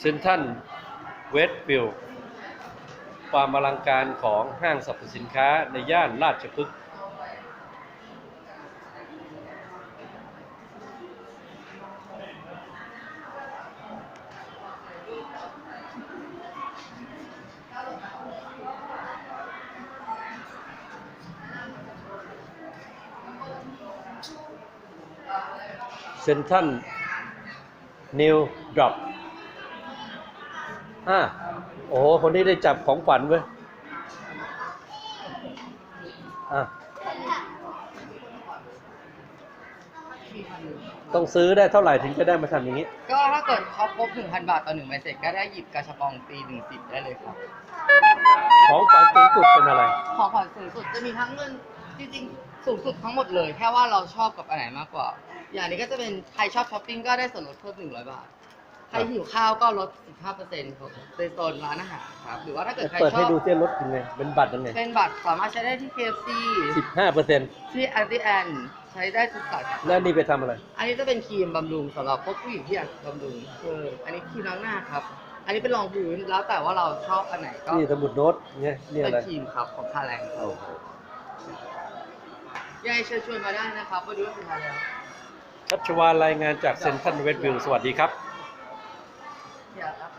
เซ็นทรัลเวสต์ฟิลด์ความอลังการของห้างสรรพสินค้าในย่านราชพฤกษ์เซ็นทรัลนิวดรอป อ่าโอ้โห คนนี้ได้จับของขวัญเว้ยอะต้องซื้อได้เท่าไหร่ถึงจะได้มาทำอย่างนี้ ก็ถ้าเกิดเขาครบ1,000 บาทต่อหนึ่งใบเสร็จก็ได้หยิบกระชับปองตีหนึ่งสิบได้เลยครับ ของขวัญสูงสุดเป็นอะไร ของขวัญสูงสุดจะมีทั้งเงินจริงๆสูงสุดทั้งหมดเลย แค่ว่าเราชอบกับอันไหนมากกว่า อย่างนี้ก็จะเป็นใครชอบช้อปปิ้งก็ได้ส่วนลดเพิ่ม100 บาท ใครหิวข้าวก็ลด 15%ครับในโซนร้านอาหารครับ หรือว่าถ้าเกิดใครเปิดชให้อบดูเส้นรถยังไงเป็นบัตรยังไงเป็นบัตรสามารถใช้ได้ที่ KFC สิบห้าเปอร์เซ็นต์ที่ Anti An ใช้ได้ทุกสาขาแล้วนี่ไปทำอะไร อันนี้จะเป็นครีมบำรุงสำหรับพวกผู้หญิงที่อยากบำรุงเอออันนี้ครีมล้างหน้าครับ อันนี้เป็นรองพื้นแล้วแต่ว่าเราชอบอันไหนก็นี่สมุดโน้ตเนี่ยนี่เป็อะไรนครีมครับของคาแรงครับโอ้โหยังไงเชิญชวนมาได้นะครับมาดูว่าสุดท้ายแล้วชัชวานรายงานจากเซ็นทรัลเวสต์วิลด์สวัสดีครับ Yeah.